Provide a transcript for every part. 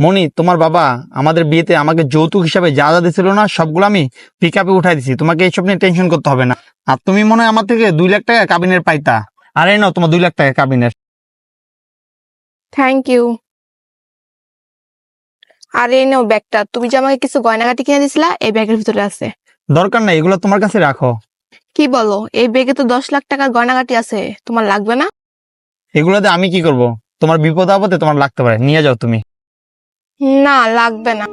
মনি তোমার বাবা আমাদের বিয়েতে আমাকে যৌতুক হিসাবে যা যা দিছিল না সবগুলো আমি পিক আপে উঠাই দিছি। তোমাকে এইসব নিয়ে টেনশন করতে হবে না। আর তুমি মনে হয় আমার থেকে দুই লাখ টাকা কাবিনের পাইতা। আরে নাও তোমার দুই লাখ টাকা কাবিনের। থ্যাংক ইউ আর এই নাও ব্যাগটা। তুমি যে আমাকে কিছু গয়নাগাটি কিনে দিছিলা এই ব্যাগের ভিতরে আছে। দরকার নাই এগুলো তোমার কাছে রাখো। কি বলো? এই ব্যাগে তো দশ লাখ টাকার গয়নাগাটি আছে। তোমার লাগবে না? এগুলোতে আমি কি করব? তোমার বিপদ আপদে তোমার লাগতে পারে। নিয়ে যাও তুমি। না লাগবে না।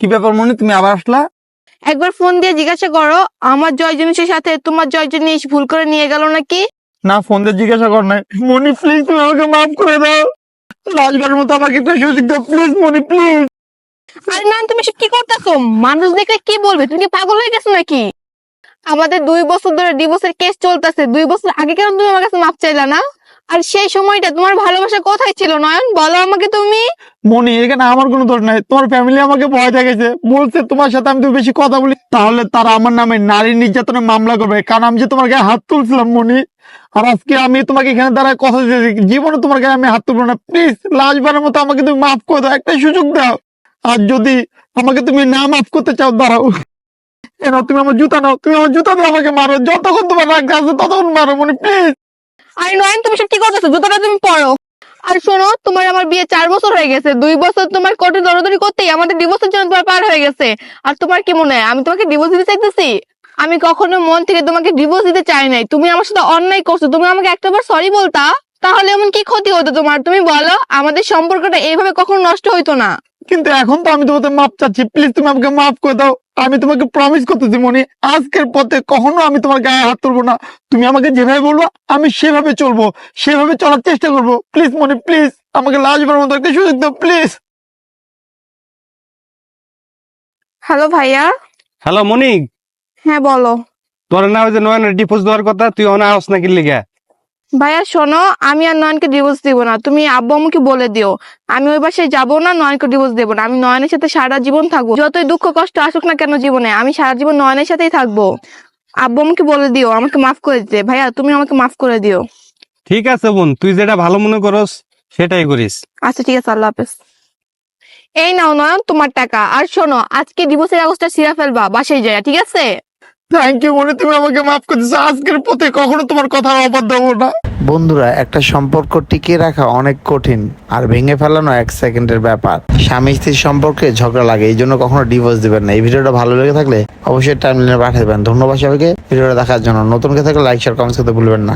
কি ব্যাপার মনি? তুমি আবার আসলা? একবার ফোন দিয়ে জিজ্ঞাসা করো আমার জয় জিনিসের সাথে তোমার জয় জিনিস ভুল করে নিয়ে গেল নাকি? না ফোন দিয়ে জিজ্ঞাসা কর নাই। মনি প্লিজ তুমি আমাকে মাফ করে দাও। লাস্টবারের মতো আমাকে একটা সুযোগ দাও। প্লিজ মনি প্লিজ আরে না তুমি সব কি করতেছো? মানুষ দেখলে কি বলবে? তুমি কি পাগল হয়ে গেছো নাকি? আমাদের দুই বছর ধরে ডিভোর্সের কেস চলতেছে। দুই বছর আগে কেন তুমি আমার কাছে মাপ চাইলা না? আর সেই সময়টা তোমার ভালোবাসা কোথায় ছিল, নয়ন? বলো আমাকে তুমি। মনি, এখানে আমার কোনো দোষ নাই। তোমার ফ্যামিলি আমাকে ভয় দেখেছে বলছে, তোমার সাথে আমি তো বেশি কথা বলি। তাহলে তারা আমার নামে নারী নির্যাতনের মামলা করবে। কারণ আমি যে তোমার গায়ে হাত তুলছিলাম, মনি, আর আজকে আমি তোমাকে এখানে দাঁড়ায় কথা দিয়েছি জীবনে তোমার গায়ে আমি হাত তুলবো না। প্লিজ লাস্টবারের মতো আমাকে তুমি মাফ করে দাও। একটা সুযোগ দাও। আর যদি আমাকে তুমি না মাফ করতে চাও, দাঁড়াও। এ নাও, তুমি আমার জুতা নাও। তুমি আমার জুতা দিয়ে আমাকে মারো। যতক্ষণ তোমার রাগ আছে, ততক্ষণ মারো, মনি প্লিজ আরে নয়ন, তুমি সব কি করতেছো, জুতোটা তুমি পরো। আর শোনো, তোমার আমার বিয়ে চার বছর হয়ে গেছে, দুই বছর তোমার কোর্টে দৌড়াদৌড়ি করতেই আমাদের ডিভোর্সের জন্য তোমার পার হয়ে গেছে। আর তোমার কি মনে হয়, আমি তোমাকে ডিভোর্স দিতে চাইতেছি? আমি কখনো মন থেকে তোমাকে ডিভোর্স দিতে চাই নাই, তুমি আমার সাথে অন্যায় করছ, তুমি আমাকে একটাবার সরি বলতা, তাহলে এমন কি ক্ষতি হতো তোমার? তুমি বলো, আমাদের সম্পর্কটা এইভাবে কখনো নষ্ট হইতো না। কিন্তু এখন তো আমি তোমাদের মাপ চাচ্ছি প্লিজ তুমি আমাকে মাফ করে দাও। আমি তোমাকে প্রমিস করতেছি মনি আজকের পথে কখনো আমি তোমার গায়ে হাত তুলবো না। তুমি আমাকে যেভাবে বলব আমি সেভাবে চলবো সেভাবে চলার চেষ্টা করব। প্লিজ মনি প্লিজ আমাকে লাজবার মতো একটা সুযোগ দাও প্লিজ হ্যালো ভাইয়া। হ্যালো মনিক হ্যাঁ বলো। তোর না ওই যে নয়নের ডিপোজ দেওয়ার কথা তুই অনা আস নাকি লিগা? ভাইয়া শোনো আমি আর নয়নকে ডিভোর্স দিব না। তুমি আব্বু আম্মুকে বলে দিও। আমি ওই বাসায় যাব না নয়নকে ডিভোর্স দেবো না। আমি নয়নের সাথে সারা জীবন থাকব। যতই দুঃখ কষ্ট আসুক না কেন জীবনে আমি সারা জীবন নয়নের সাথেই থাকব। আব্বু আম্মুকে বলে দিও আমাকে মাফ করে দিতে। ভাইয়া তুমি আমাকে মাফ করে দিও। ঠিক আছে বোন তুই যেটা ভালো মনে করস সেটাই করিস। আচ্ছা ঠিক আছে আল্লাহ হাফেজ। এই নাও নয়ন তোমার টাকা। আর শোনো আজকে ডিভোর্সের কাগজটা সিরা ফেলবা বাসায় যায় ঠিক আছে? থ্যাংক ইউ তুমি আমাকে মাফ আজকের পথে কখনো তোমার কথা না। বন্ধুরা, একটা সম্পর্ক টিকিয়ে রাখা অনেক কঠিন আর ভেঙে ফেলানো এক সেকেন্ডের ব্যাপার। স্বামী স্ত্রীর সম্পর্কে ঝগড়া লাগে, এই জন্য কখনো ডিভোর্স দিবেন না। এই ভিডিওটা ভালো লেগে থাকলে অবশ্যই টাইমলাইনে পাঠিয়ে দেবেন। ধন্যবাদ সবাইকে। ভিডিওটা দেখার জন্য নতুন কে থাকলে লাইক শেয়ার কমেন্টস করতে ভুলবেন না।